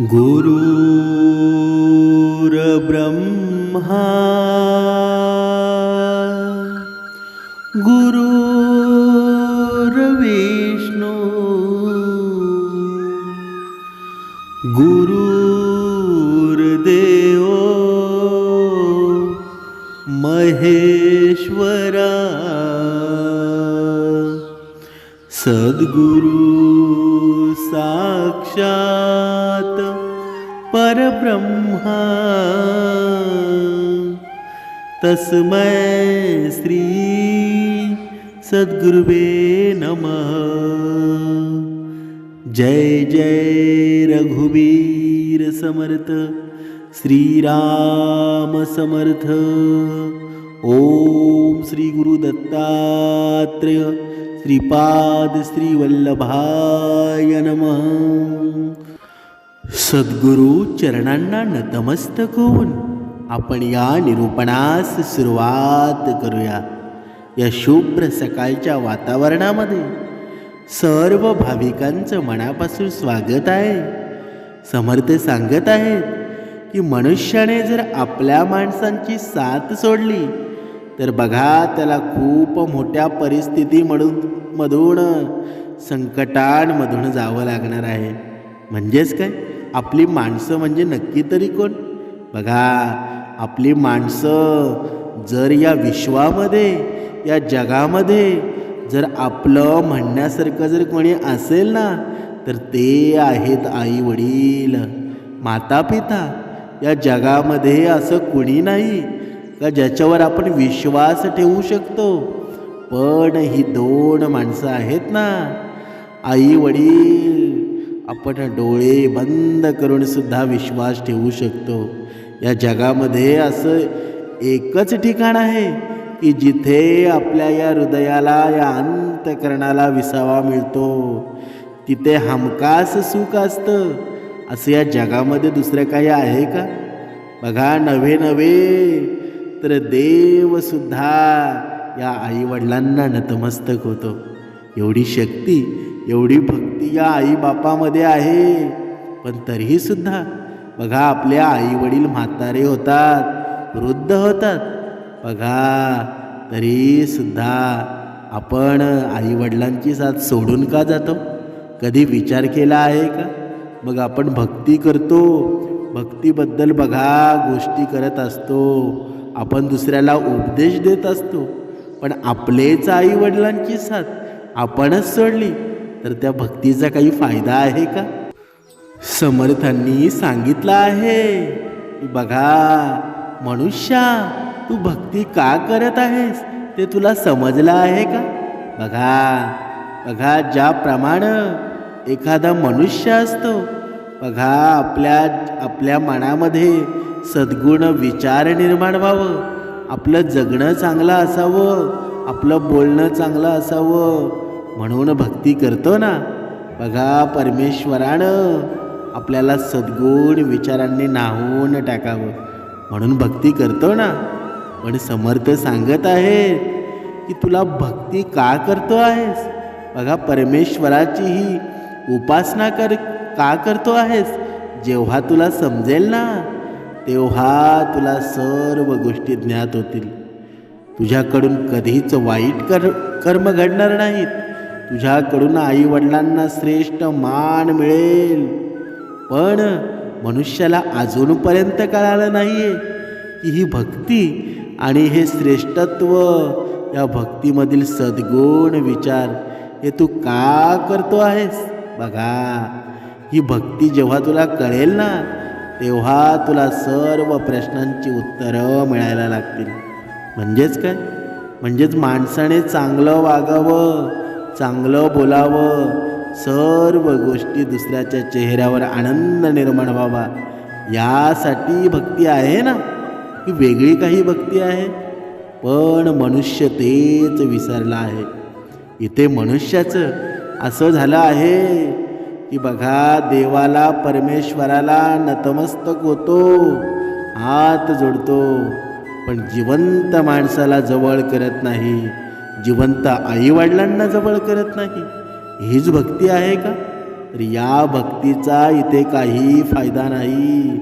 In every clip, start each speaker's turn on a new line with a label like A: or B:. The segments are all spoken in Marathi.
A: गुरुर्ब्रह्मा तस्मै श्री सद्गुरुवे नमः। जय जय रघुवीर समर्थ श्रीराम समर्थ। ओम श्री गुरु श्रीपाद श्री वल्लभाय नमः। सद्गुरु चरणांना नतमस्तक होऊन आपण या निरूपणास सुरुवात करूया. या शुभ्र सकाळच्या वातावरणामध्ये सर्व भाविकांचं मनापासून स्वागत आहे. समर्थ सांगत आहेत की मनुष्याने जर आपल्या माणसांची साथ सोडली तर बघा त्याला खूप मोठ्या परिस्थितीमधून मधून संकटांमधून जावं लागणार आहे. म्हणजेच काय? आपली माणसं म्हणजे नक्की तरी कोण? बघा आपली माणसं जर या विश्वामध्ये या जगामध्ये जर आपलं म्हणण्यासारखं जर कोणी असेल ना तर ते आहेत आई वडील माता पिता या जगामध्ये असं कुणी नाही का ज्याच्यावर आपण विश्वास ठेवू शकतो. पण ही दोन माणसं आहेत ना आई वडील आपण डोळे बंद करून सुद्धा विश्वास ठेवू शकतो. या जगामध्ये असं एकच ठिकाण आहे की जिथे आपल्या या हृदयाला या अंतकरणाला विसावा मिळतो. तिथे हमखास सुख असतं. असं या जगामध्ये दुसरं काही आहे का? बघा नवे नवे तर देवसुद्धा या आईवडिलांना नतमस्तक होतो. एवढी शक्ती एवढी भक्ती या आईबापामध्ये आहे. पण तरीहीसुद्धा बघा आपल्या आईवडील म्हातारे होतात वृद्ध होतात. बघा तरीसुद्धा आपण आईवडिलांची साथ सोडून का जातो? कधी विचार केला आहे का? मग आपण भक्ती करतो. भक्तीबद्दल बघा गोष्टी करत असतो. आपण दुसऱ्याला उपदेश देत असतो. पण आपलेच आई वडिलांची साथ आपणच सोडली. तर त्या भक्तीचा काही फायदा आहे का? समर्थांनी सांगितलं आहे. बघा मनुष्या तू भक्ती का करत आहेस? ते तुला समजलं आहे का? बघा बघा ज्याप्रमाणे एखादा मनुष्य असतो बघा आपल्या आपल्या मनामध्ये सद्गुण विचार निर्माण व्हावं. आपलं जगणं चांगलं असावं आपलं बोलणं चांगलं असावं. म्हणून भक्ती करतो ना. बघा परमेश्वरानं आपल्याला सद्गुण विचारांनी नाहून टाकावं. म्हणून भक्ती करतो ना. पण समर्थ सांगत आहे की तुला भक्ती का करतो आहेस? बघा परमेश्वराची ही उपासना कर का करतो आहेस? जेव्हा तुला समजेल ना तेव्हा तुला सर्व गोष्टी ज्ञात होतील. तुझ्याकडून कधीच वाईट कर कर्म घडणार नाहीत. तुझ्याकडून आईवडिलांना श्रेष्ठ मान मिळेल. पण मनुष्याला अजूनपर्यंत कळालं नाही आहे की ही भक्ती आणि हे श्रेष्ठत्व या भक्तीमधील सद्गुण विचार हे तू का करतो आहेस? बघा ही भक्ती जेव्हा तुला कळेल ना तेव्हा तुला सर्व प्रश्नांची उत्तरं मिळायला लागतील. म्हणजेच काय? म्हणजेच माणसाने चांगलं वागावं चांगलं बोलावं. सर्व गोष्टी दुसऱ्याच्या चेहऱ्यावर आनंद निर्माण व्हावा. यासाठी भक्ती आहे ना? ही वेगळी काही भक्ती आहे? पण मनुष्य तेच विसरला आहे. इथे मनुष्याचं असं झालं आहे की बघा देवाला परमेश्वराला नतमस्तक होतो हात जोडतो पण जिवंत माणसाला जवळ करत नाही. जिवंत आईवडिलांना जवळ करत नाही. हीच भक्ती आहे का? तर या भक्तीचा इथे काही फायदा नाही.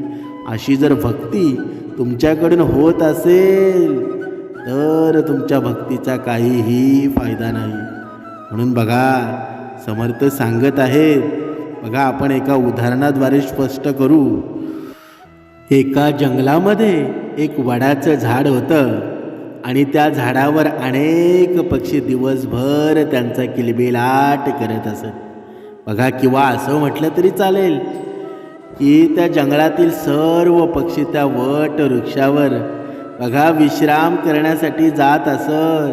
A: अशी जर भक्ती तुमच्याकडून होत असेल तर तुमच्या भक्तीचा काहीही फायदा नाही. म्हणून बघा समर्थ सांगत आहेत. बघा आपण एका उदाहरणाद्वारे स्पष्ट करू. एका जंगलामध्ये एक वडाचं झाड होतं. आणि त्या झाडावर अनेक पक्षी दिवसभर त्यांचा किलबिलाट करत असत. बघा किंवा असं म्हटलं तरी चालेल की त्या जंगलातील सर्व पक्षी त्या वट वृक्षावर बघा विश्राम करण्यासाठी जात असत.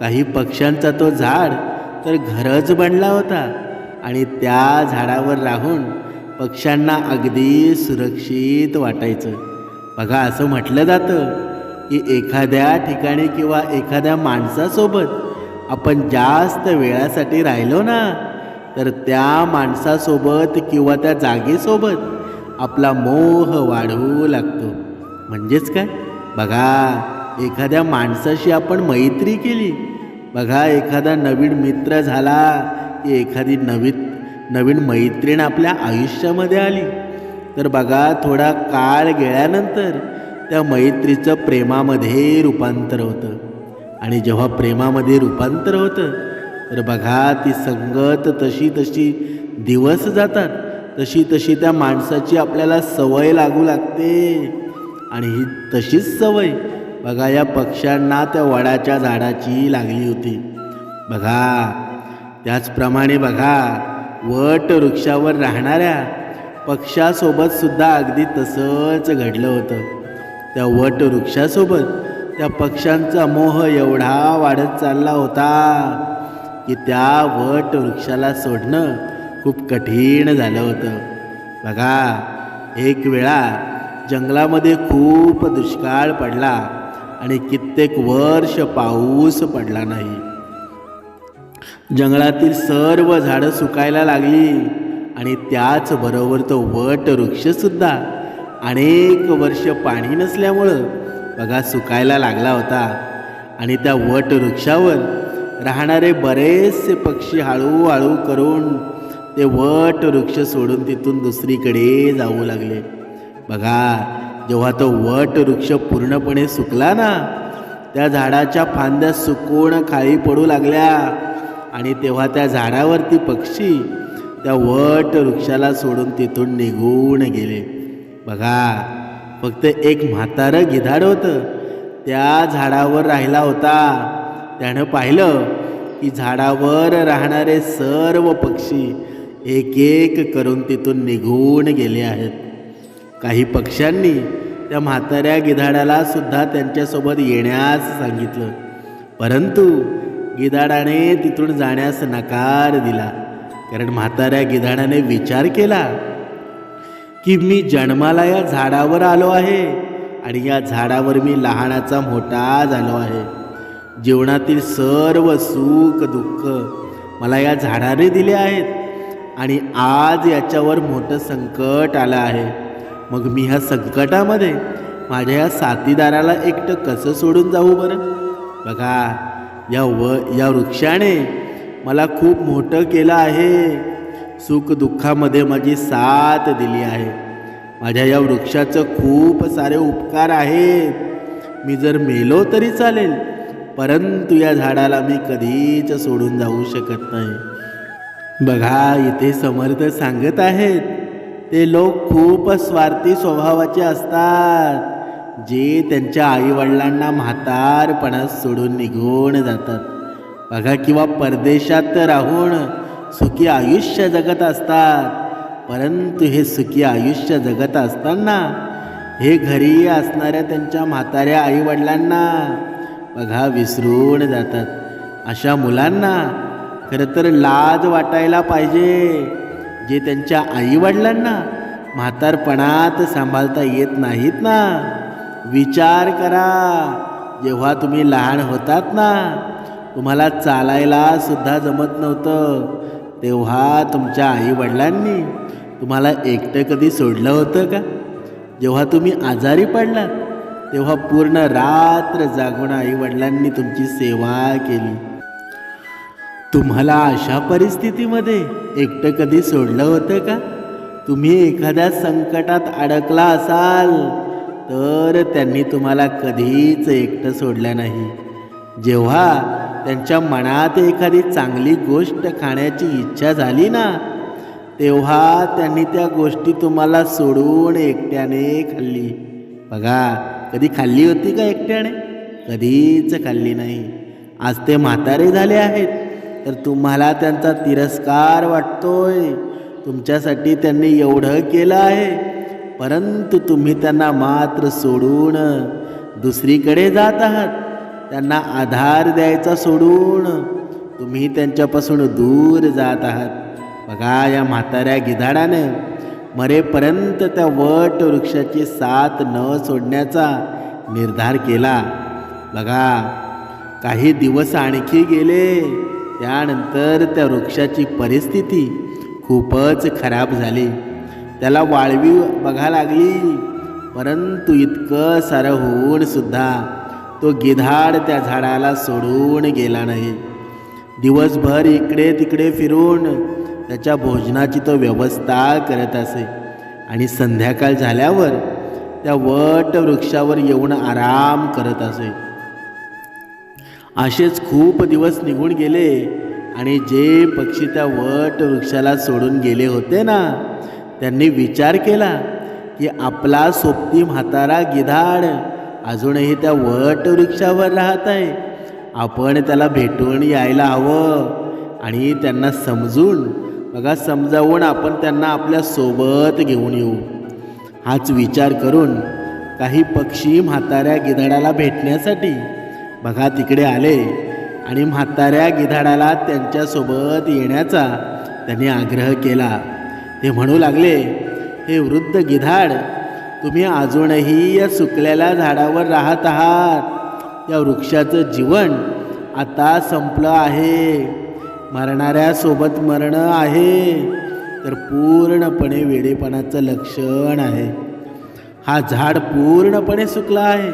A: काही पक्ष्यांचा तो झाड तर घरच बनला होता आणि त्या झाडावर राहून पक्ष्यांना अगदी सुरक्षित वाटायचं. बघा असं म्हटलं जातं. की एखाद्या ठिकाणी किंवा एखाद्या माणसासोबत आपण जास्त वेळासाठी राहिलो ना तर त्या माणसासोबत किंवा त्या जागेसोबत आपला मोह वाढवू लागतो. म्हणजेच काय? बघा एखाद्या माणसाशी आपण मैत्री केली. बघा एखादा नवीन मित्र झाला की एखादी नवीन नवीन मैत्रीण आपल्या आयुष्यामध्ये आली. तर बघा थोडा काळ गेल्यानंतर त्या मैत्रीचं प्रेमामध्ये रूपांतर होतं. आणि जेव्हा प्रेमामध्ये रूपांतर होतं तर बघा ती संगत तशी तशी दिवस जातात. तशी तशी त्या माणसाची आपल्याला सवय लागू लागते. आणि ही तशीच सवय बघा या पक्ष्यांना त्या वडाच्या झाडाची लागली होती. बघा त्याचप्रमाणे बघा वट वृक्षावर राहणाऱ्या पक्षासोबत सुद्धा अगदी तसंच घडलं होतं. त्या वटवृक्षासोबत त्या पक्ष्यांचा मोह एवढा वाढत चालला होता की त्या वट वृक्षाला सोडणं खूप कठीण झालं होतं. बघा एक वेळा जंगलामध्ये खूप दुष्काळ पडला आणि कित्येक वर्ष पाऊस पडला नाही. जंगलातील सर्व झाडं सुकायला लागली आणि त्याचबरोबर तो वट वृक्षसुद्धा अनेक वर्ष पाणी नसल्यामुळं बघा सुकायला लागला होता. आणि त्या वट वृक्षावर राहणारे बरेचसे पक्षी हळूहळू करून ते वट वृक्ष सोडून तिथून दुसरीकडे जाऊ लागले. बघा जेव्हा तो वट वृक्ष पूर्णपणे सुकला ना त्या झाडाच्या फांद्या सुकून खाली पडू लागल्या. आणि तेव्हा त्या झाडावरती पक्षी त्या वट वृक्षाला सोडून तिथून निघून गेले. बघा फक्त एक म्हातारं गिधाड होतं. त्या झाडावर राहिला होता. त्यानं पाहिलं की झाडावर राहणारे सर्व पक्षी एक एक करून तिथून निघून गेले आहेत. काही पक्ष्यांनी त्या म्हाताऱ्या गिधाडाला सुद्धा त्यांच्यासोबत येण्यास सांगितलं. परंतु गिधाडाने तिथून जाण्यास नकार दिला. कारण म्हाताऱ्या गिधाडाने विचार केला की मी जन्माला या झाडावर आलो आहे आणि या झाडावर मी लहानाचा मोठा झालो आहे. जीवनातील सर्व सुख दुःख मला या झाडाने दिले आहेत आणि आज याच्यावर मोठं संकट आलं आहे. मग मी ह्या संकटामध्ये माझ्या या साथीदाराला एकटं कसं सोडून जाऊ बरं? बघा या व या वृक्षाने मला खूप मोठं केलं आहे. सुखदुःखामध्ये माझी साथ दिली आहे. माझ्या या वृक्षाचं खूप सारे उपकार आहेत. मी जर मेलो तरी चालेल परंतु या झाडाला मी कधीच सोडून जाऊ शकत नाही. बघा इथे समर्थ सांगत आहेत ते लोक खूप स्वार्थी स्वभावाचे असतात जे त्यांच्या आईवडिलांना म्हातारपणास सोडून निघून जातात. बघा किंवा परदेशात राहून सुखी आयुष्य जगत असतात. परंतु हे सुखी आयुष्य जगत असताना हे घरी असणाऱ्या त्यांच्या म्हाताऱ्या आईवडिलांना बघा विसरून जातात. अशा मुलांना खरं तर लाज वाटायला पाहिजे. जे त्यांच्या आईवडिलांना म्हातारपणात सांभाळता येत नाहीत ना? विचार करा. जेव्हा तुम्ही लहान होतात ना तुम्हाला चालायला सुद्धा जमत नव्हतं. तेव्हा तुमच्या आईवडिलांनी तुम्हाला एकटं कधी सोडलं होतं का? जेव्हा तुम्ही आजारी पडलात तेव्हा पूर्ण रात्र जागून आईवडिलांनी तुमची सेवा केली. तुम्हाला अशा परिस्थितीमध्ये एकटं कधी सोडलं होतं का? तुम्ही एखाद्या संकटात अडकला असाल तर त्यांनी तुम्हाला कधीच एकटं सोडलं नाही. जेव्हा त्यांच्या मनात एखादी चांगली गोष्ट खाण्याची इच्छा झाली ना तेव्हा त्यांनी त्या गोष्टी तुम्हाला सोडून एकट्याने खाल्ली. बघा कधी खाल्ली होती का एकट्याने? कधीच खाल्ली नाही. आज ते म्हातारे झाले आहेत तर तुम्हाला त्यांचा तिरस्कार वाटतोय. तुमच्यासाठी त्यांनी एवढं केलं आहे परंतु तुम्ही त्यांना मात्र सोडून दुसरीकडे जात आहात. त्यांना आधार द्यायचा सोडून तुम्ही त्यांच्यापासून दूर जात आहात. बघा या म्हाताऱ्या गिधाडाने मरेपर्यंत त्या वट वृक्षाची साथ न सोडण्याचा निर्धार केला. बघा काही दिवस आणखी गेले त्यानंतर त्या वृक्षाची परिस्थिती खूपच खराब झाली. त्याला वाळवी बघा लागली परंतु इतकं सारं होऊन सुद्धा तो गिधाड त्या झाडाला सोडून गेला नाही. दिवसभर इकडे तिकडे फिरून त्याच्या भोजनाची तो व्यवस्था करत असे. आणि संध्याकाळ झाल्यावर त्या वट वृक्षावर येऊन आराम करत असे. असेच खूप दिवस निघून गेले आणि जे पक्षी त्या वट वृक्षाला सोडून गेले होते ना त्यांनी विचार केला की आपला सोबती म्हातारा गिधाड अजूनही त्या वट वृक्षावर राहत आहे. आपण त्याला भेटून यायला हवं आणि त्यांना समजून बघा समजावून आपण त्यांना आपल्यासोबत घेऊन येऊ. हाच विचार करून काही पक्षी म्हाताऱ्या गिधाडाला भेटण्यासाठी बघा तिकडे आले आणि म्हाताऱ्या गिधाडाला त्यांच्यासोबत येण्याचा त्यांनी आग्रह केला. ते म्हणू लागले हे वृद्ध गिधाड तुम्ही अजूनही या सुकलेल्या झाडावर राहत आहात. या वृक्षाचं जीवन आता संपलं आहे. मरणाऱ्यासोबत मरणं आहे. तर पूर्णपणे वेडेपणाचं लक्षण आहे. हा झाड पूर्णपणे सुकला आहे.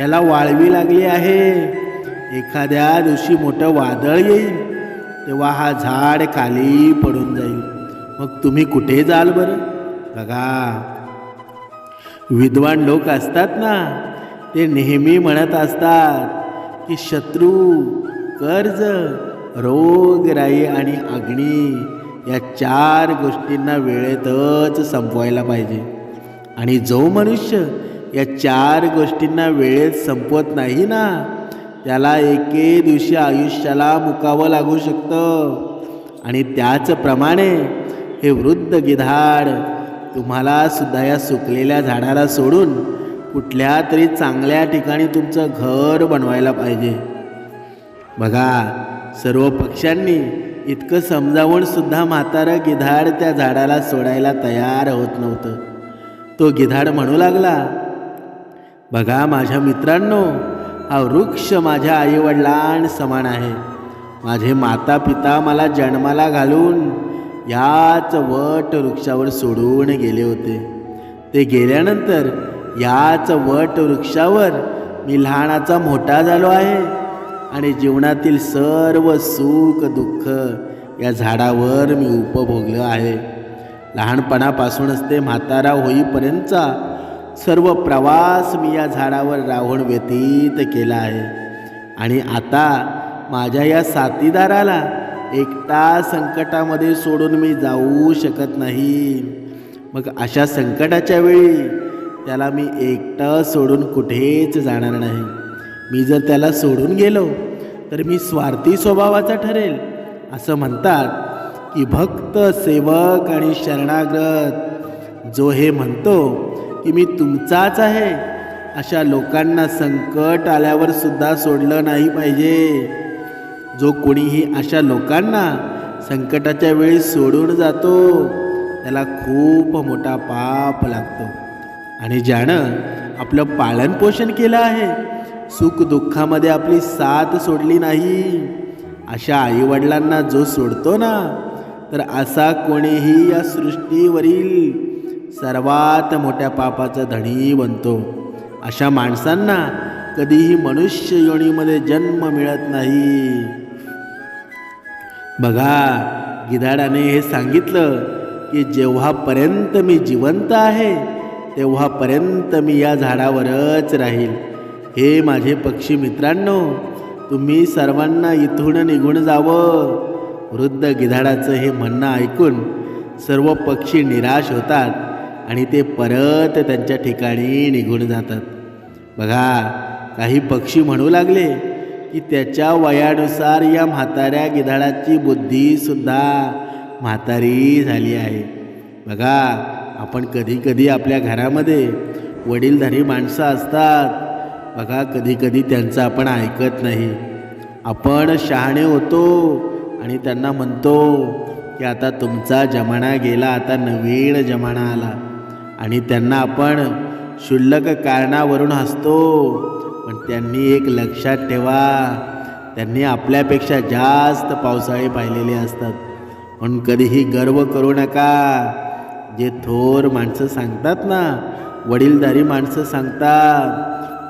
A: याला वाळवी लागली आहे. एखाद्या दिवशी मोठं वादळ येईल. तेव्हा हा झाड खाली पडून जाईल. मग तुम्ही कुठे जाल बरं? बघा. विद्वान लोक असतात ना ते नेहमी म्हणत असतात की शत्रू कर्ज रोगराई आणि अग्नी या चार गोष्टींना वेळेतच संपवायला पाहिजे. आणि जो मनुष्य या चार गोष्टींना वेळेत संपवत नाही ना त्याला एके दिवशी आयुष्याला मुकावं लागू शकतं. आणि त्याचप्रमाणे हे वृद्ध गिधाड तुम्हाला सुद्धा या सुकलेल्या झाडाला सोडून कुठल्या तरी चांगल्या ठिकाणी तुमचं घर बनवायला पाहिजे. बघा सर्व पक्ष्यांनी इतकं समजावून सुद्धा म्हातारं गिधाड त्या झाडाला सोडायला तयार होत नव्हतं. तो गिधाड म्हणू लागला बघा माझ्या मित्रांनो हा वृक्ष माझ्या आईवडिलां समान आहे. माझे माता पिता मला जन्माला घालून ह्याच वट वृक्षावर सोडून गेले होते. ते गेल्यानंतर ह्याच वट वृक्षावर मी लहानाचा मोठा झालो आहे आणि जीवनातील सर्व सुख दुःख या झाडावर मी उपभोगलं आहे. लहानपणापासूनच ते म्हातारा होईपर्यंतचा सर्व प्रवास मी या झाडावर राहून व्यतीत केला आहे. आणि आता माझ्या या साथीदाराला एकटा संकटामध्ये सोडून मी जाऊ शकत नाही. मग अशा संकटाच्या वेळी त्याला मी एकटं सोडून कुठेच जाणार नाही. मी जर त्याला सोडून गेलो तर मी स्वार्थी स्वभावाचा ठरेल. असं म्हणतात की भक्त सेवक आणि शरणागत जो हे म्हणतो की मी तुमचाच आहे अशा लोकांना संकट आल्यावर सुद्धा सोडलं नाही पाहिजे. जो कोणीही अशा लोकांना संकटाच्या वेळी सोडून जातो त्याला खूप मोठा पाप लागतो. आणि ज्यानं आपलं पालनपोषण केलं आहे सुख दुःखामध्ये आपली साथ सोडली नाही अशा आईवडिलांना जो सोडतो ना तर असा कोणीही या सृष्टीवरील सर्वात मोठ्या पापाचा धणी बनतो. अशा माणसांना कधीही मनुष्य योनीमध्ये जन्म मिळत नाही. बघा गिधाडाने हे सांगितलं की जेव्हापर्यंत मी जिवंत आहे तेव्हापर्यंत मी या झाडावरच राहील. हे माझे पक्षी मित्रांनो तुम्ही सर्वांना इथून निघून जावं. वृद्ध गिधाडाचं हे म्हणणं ऐकून सर्व पक्षी निराश होतात आणि ते परत त्यांच्या ठिकाणी निघून जातात. बघा काही पक्षी म्हणू लागले की त्याच्या वयानुसार या म्हाताऱ्या गिधाडाची बुद्धीसुद्धा म्हातारी झाली आहे. बघा आपण कधीकधी आपल्या घरामध्ये वडीलधारी माणसं असतात. बघा कधीकधी त्यांचं आपण ऐकत नाही. आपण शहाणे होतो आणि त्यांना म्हणतो की आता तुमचा जमाना गेला आता नवीन जमाना आला. आणि त्यांना आपण क्षुल्लक कारणावरून हसतो. पण त्यांनी एक लक्षात ठेवा. त्यांनी आपल्यापेक्षा जास्त पावसाळे पाहिलेले असतात. म्हणून कधीही गर्व करू नका. जे थोर माणसं सांगतात ना वडीलधारी माणसं सांगतात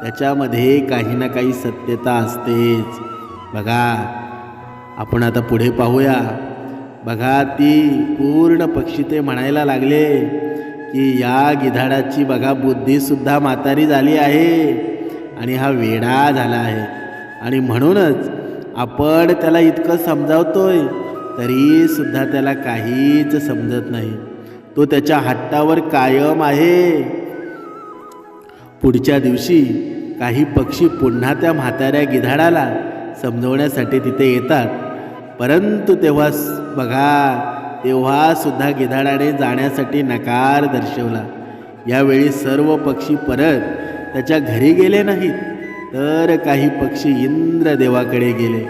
A: त्याच्यामध्ये काही ना काही सत्यता असतेच. बघा आपण आता पुढे पाहूया. बघा ती पूर्ण पक्षी ते म्हणायला लागले की या गिधाडाची बघा बुद्धीसुद्धा म्हातारी झाली आहे. आणि हा वेडा झाला आहे. आणि म्हणूनच आपण त्याला इतकं समजावतोय तरी सुद्धा त्याला काहीच समजत नाही. तो त्याच्या हट्टावर कायम आहे. पुढच्या दिवशी काही पक्षी पुन्हा त्या म्हाताऱ्या गिधाडाला समजवण्यासाठी तिथे येतात. परंतु तेव्हा बघा तेव्हा सुद्धा गिधाडाने जाण्यासाठी नकार दर्शवला. यावेळी सर्व पक्षी परत त्याच्या घरी गेले नाहीत तर काही पक्षी इंद्रदेवाकडे गेले.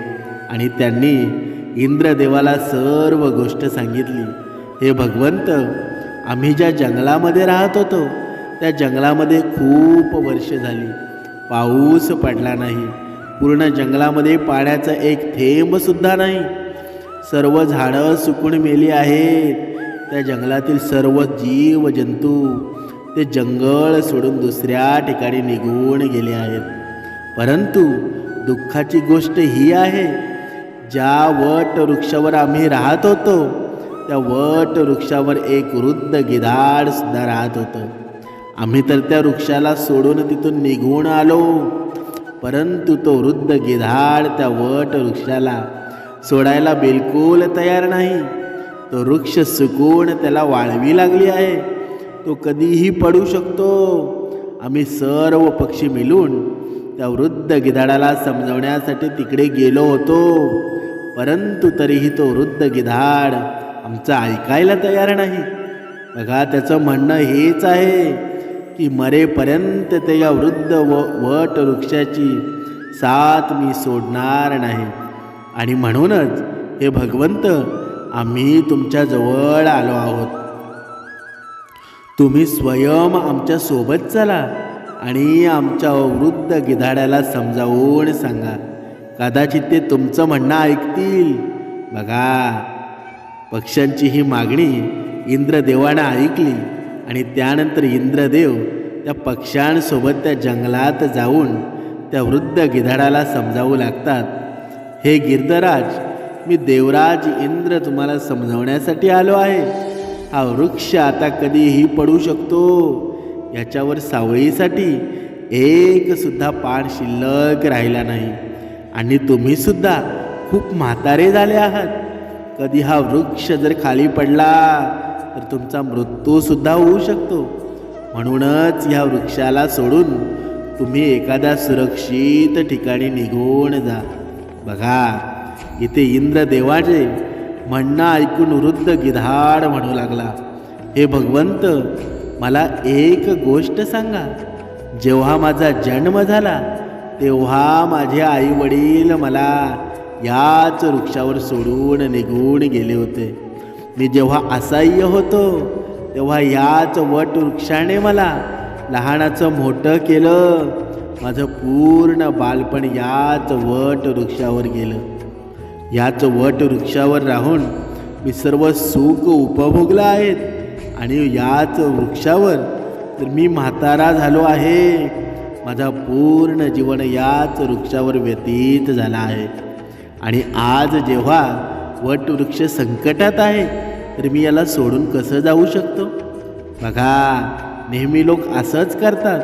A: आणि त्यांनी इंद्रदेवाला सर्व गोष्ट सांगितली. हे भगवंत आम्ही ज्या जंगलामध्ये राहत होतो त्या जंगलामध्ये खूप वर्ष झाली. पाऊस पडला नाही. पूर्ण जंगलामध्ये पाण्याचा एक थेंबसुद्धा नाही. सर्व झाडं सुकून मेली आहेत. त्या जंगलातील सर्व जीव जंतू ते जंगल सोडून दुसऱ्या ठिकाणी निघून गेले आहेत. परंतु दुःखाची गोष्ट ही आहे ज्या वट वृक्षावर आम्ही राहत होतो त्या वट वृक्षावर एक वृद्ध गिधाड सुद्धा राहत होतं. आम्ही तर त्या वृक्षाला सोडून तिथून निघून आलो परंतु तो वृद्ध गिधाड त्या वट वृक्षाला सोडायला बिलकुल तयार नाही. तो वृक्ष सुकून त्याला वाळवी लागली आहे. तो कधीही पडू शकतो. आम्ही सर्व पक्षी मिळून त्या वृद्ध गिधाडाला समजवण्यासाठी तिकडे गेलो होतो. परंतु तरीही तो वृद्ध गिधाड आमचं ऐकायला तयार नाही. बघा त्याचं म्हणणं हेच आहे की मरेपर्यंत ते या वृद्ध व वट वृक्षाची साथ मी सोडणार नाही. आणि म्हणूनच हे भगवंत आम्ही तुमच्याजवळ आलो आहोत. तुम्ही स्वयं आमच्यासोबत चला आणि आमच्या वृद्ध गिधाड्याला समजावून सांगा. कदाचित ते तुमचं म्हणणं ऐकतील. बघा. पक्ष्यांची ही मागणी इंद्रदेवानं ऐकली आणि त्यानंतर इंद्रदेव त्या पक्ष्यांसोबत त्या जंगलात जाऊन त्या वृद्ध गिधाडाला समजावू लागतात. हे गिरधराज मी देवराज इंद्र तुम्हाला समजवण्यासाठी आलो आहे. हा वृक्ष आता कधीही पडू शकतो. याच्यावर सावळीसाठी एकसुद्धा पान शिल्लक राहिला नाही. आणि तुम्हीसुद्धा खूप म्हातारे झाले आहात. कधी हा वृक्ष जर खाली पडला तर तुमचा मृत्यूसुद्धा होऊ शकतो. म्हणूनच ह्या वृक्षाला सोडून तुम्ही एखाद्या सुरक्षित ठिकाणी निघून जा. बघा इथे इंद्रदेवाचे म्हणणं ऐकून वृद्ध गिधाड म्हणू लागला. हे भगवंत मला एक गोष्ट सांगा. जेव्हा माझा जन्म झाला तेव्हा माझे आई वडील मला याच वृक्षावर सोडून निघून गेले होते. मी जेव्हा असह्य होतो तेव्हा याच वट वृक्षाने मला लहानाचं मोठं केलं. माझं पूर्ण बालपण याच वट वृक्षावर गेलं. याच वट वृक्षावर राहून मी सर्व सुख उपभोगला आहेत. आणि याच वृक्षावर तर मी म्हातारा झालो आहे. माझा पूर्ण जीवन याच वृक्षावर व्यतीत झाला आहे. आणि आज जेव्हा वटवृक्ष संकटात आहे तर मी याला सोडून कसं जाऊ शकतो? बघा नेहमी लोक असंच करतात.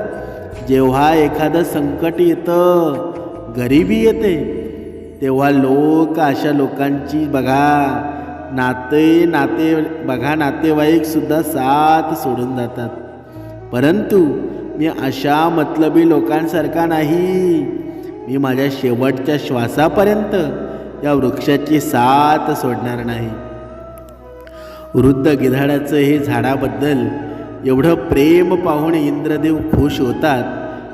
A: जेव्हा एखादं संकट येतं गरिबी येते तेव्हा लोक अशा लोकांची बघा नाते नाते बघा नातेवाईकसुद्धा साथ सोडून जातात. परंतु मी अशा मतलबी लोकांसारखा नाही. मी माझ्या शेवटच्या श्वासापर्यंत या वृक्षाची साथ सोडणार नाही. वृद्ध गिधाडाचं हे झाडाबद्दल एवढं प्रेम पाहून इंद्रदेव खुश होतात.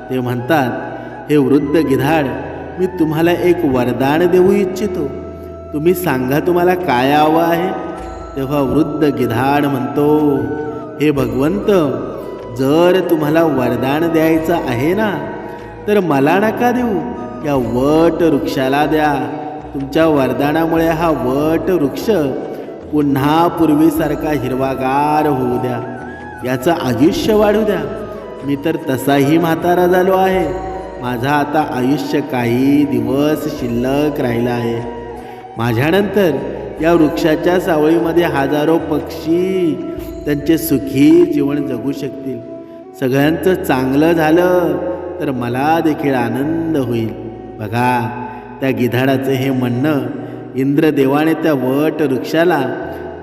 A: ते म्हणतात हे वृद्ध गिधाड मी तुम्हाला एक वरदान देऊ इच्छितो. तुम्ही सांगा तुम्हाला काय हवं आहे? तेव्हा वृद्ध गिधाड म्हणतो हे भगवंत जर तुम्हाला वरदान द्यायचं आहे ना तर मला नका देऊ. या वट वृक्षाला द्या. तुमच्या वरदानामुळे हा वट वृक्ष पुन्हा पूर्वीसारखा हिरवागार होऊ द्या. याचं आयुष्य वाढू द्या. मी तर तसाही म्हातारा झालो आहे. माझा आता आयुष्य काही दिवस शिल्लक राहिला आहे. माझ्यानंतर या वृक्षाच्या सावळीमध्ये हजारो पक्षी त्यांचे सुखी जीवन जगू शकतील. सगळ्यांचं चांगलं झालं तर मला देखील आनंद होईल. बघा त्या गिधाडाचं हे म्हणणं इंद्रदेवाने त्या वट वृक्षाला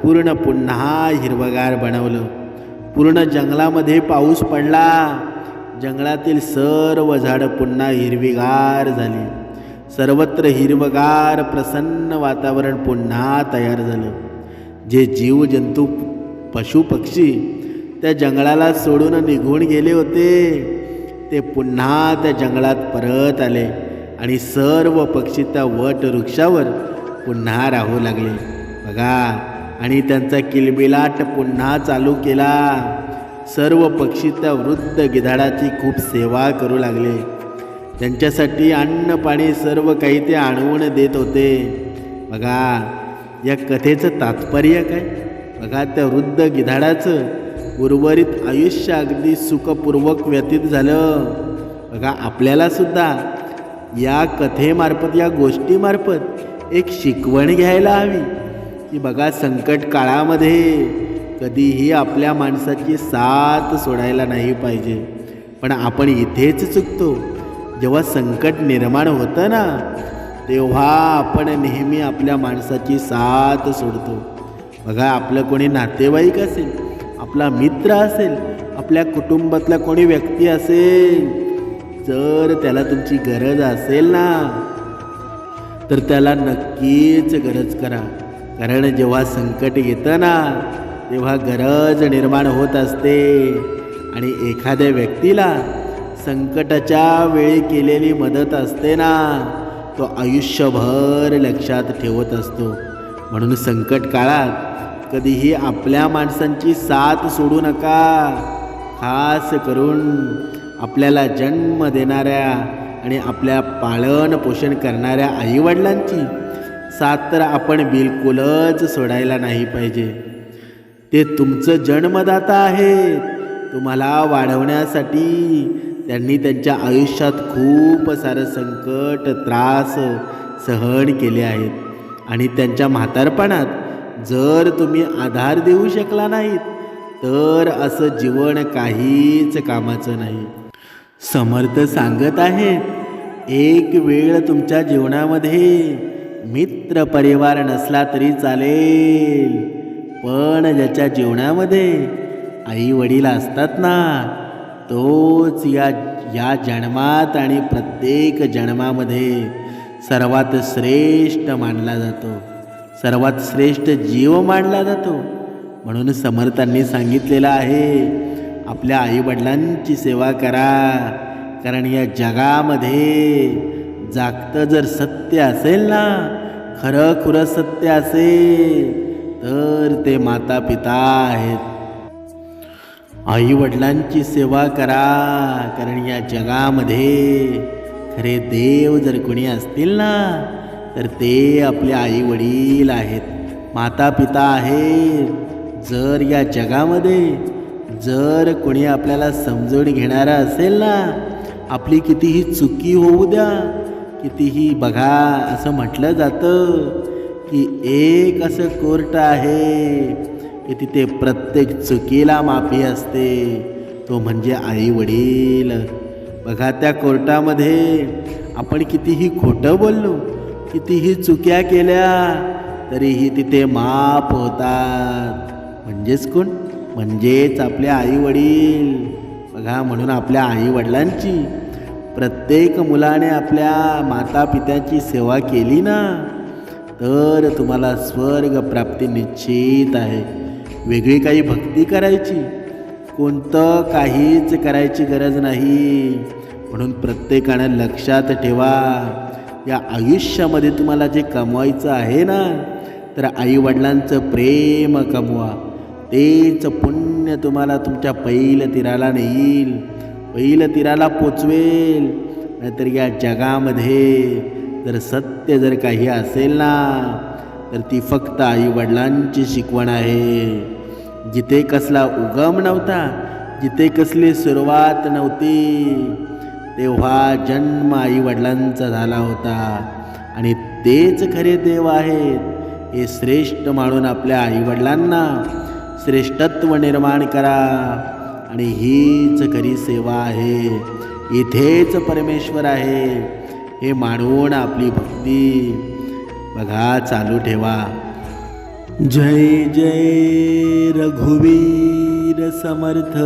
A: पूर्ण पुन्हा हिरवगार बनवलं. पूर्ण जंगलामध्ये पाऊस पडला. जंगलातील सर्व झाडं पुन्हा हिरवीगार झाली. सर्वत्र हिरवगार प्रसन्न वातावरण पुन्हा तयार झालं. जे जीवजंतू पशु पक्षी त्या जंगलाला सोडून निघून गेले होते ते पुन्हा त्या जंगलात परत आले आणि सर्व पक्षी त्या वट वृक्षावर पुन्हा राहू लागले. बघा आणि त्यांचा किलबिलाट पुन्हा चालू केला. सर्व पक्षी त्या वृद्ध गिधाडाची खूप सेवा करू लागले. त्यांच्यासाठी अन्न पाणी सर्व काही ते आणवून देत होते. बघा या कथेचं तात्पर्य काय? बघा त्या वृद्ध गिधाडाचं उर्वरित आयुष्य अगदी सुखपूर्वक व्यतीत झालं. बघा आपल्याला सुद्धा या कथेमार्फत या गोष्टीमार्फत एक शिकवण घ्यायला हवी. की बघा संकट काळामध्ये कधीही आपल्या माणसाची साथ सोडायला नाही पाहिजे. पण आपण इथेच चुकतो. जेव्हा संकट निर्माण होतं ना तेव्हा आपण नेहमी आपल्या माणसाची साथ सोडतो. बघा आपलं कोणी नातेवाईक असेल आपला मित्र असेल आपल्या कुटुंबातला कोणी व्यक्ती असेल जर त्याला तुमची गरज असेल ना तर त्याला नक्कीच गरज करा. कारण जेव्हा संकट येतं ना तेव्हा गरज निर्माण होत असते. आणि एखाद्या व्यक्तीला संकटाच्या वेळी केलेली मदत असते ना तो आयुष्यभर लक्षात ठेवत असतो. म्हणून संकट काळात कधीही आपल्या माणसांची साथ सोडू नका. खास करून आपल्याला जन्म देणाऱ्या आणि आपल्या पालन पोषण करणाऱ्या आईवडिलांची साथ तर आपण बिलकुलच सोडायला नाही पाहिजे. ते तुमचं जन्मदाता आहेत. तुम्हाला वाढवण्यासाठी त्यांनी त्यांच्या आयुष्यात खूप सारं संकट त्रास सहन केले आहेत. आणि त्यांच्या म्हातारपणात जर तुम्ही आधार देऊ शकला नाहीत तर असं जीवन काहीच कामाचं नाही. समर्थ सांगत आहेत एक वेळ तुमच्या जीवनामध्ये मित्र परिवार नसला तरी चालेल. पण ज्याच्या जीवनामध्ये आई वडील असतात ना तोच या या जन्मात आणि प्रत्येक जन्मामध्ये सर्वात श्रेष्ठ मानला जातो. सर्वात श्रेष्ठ जीव मानला जातो. म्हणून समर्थांनी सांगितलेलं आहे आपल्या आईवडिलांची सेवा करा. कारण या जगामध्ये जागतं जर सत्य असेल ना खरं खुरं सत्य असेल. तर ते माता पिता आहेत. आई वडिलांची सेवा करा कारण या जगामध्ये खरे देव जर कोणी असतील ना तर ते आपले आई वडील आहेत माता पिता आहेत. जर या जगामध्ये जर कोणी आपल्याला समजून घेणारा असेल ना आपली कितीही चुकी होऊ द्या कितीही बघा असं म्हटलं जातं. की एक असं कोर्ट आहे की तिथे प्रत्येक चुकीला माफी असते. तो म्हणजे आई वडील बघा त्या कोर्टामध्ये आपण कितीही खोटं बोललो कितीही चुक्या केल्या तरीही तिथे माफ होतात. म्हणजेच कोण? म्हणजेच आपले आई वडील बघा म्हणून आपल्या आई वडिलांची प्रत्येक मुलाने आपल्या माता पित्याची सेवा केली ना तर तुम्हाला स्वर्ग प्राप्ती निश्चित आहे. वेगळी काही भक्ती करायची? कोणतं काहीच करायची गरज नाही. म्हणून प्रत्येकानं लक्षात ठेवा. या आयुष्यामध्ये तुम्हाला जे कमवायचं आहे ना तर आईवडिलांचं प्रेम कमवा. तेच पुण्य तुम्हाला तुमच्या पहिलं तीराला नेईल. पहिलं तीराला पोचवेल. नाहीतर या जगामध्ये तर सत्य जर काही असेल ना तर ती फक्त आईवडिलांची शिकवण आहे. जिथे कसला उगम नव्हता जिथे कसली सुरुवात नव्हती तेव्हा जन्म आईवडिलांचा झाला होता. आणि तेच खरे देव आहेत. हे श्रेष्ठ म्हणून आपल्या आईवडिलांना श्रेष्ठत्व निर्माण करा. आणि हीच खरी सेवा आहे. इथेच परमेश्वर आहे. हे मानून आपली भक्ती. बघा चालू ठेवा. जय जय रघुवीर समर्थ.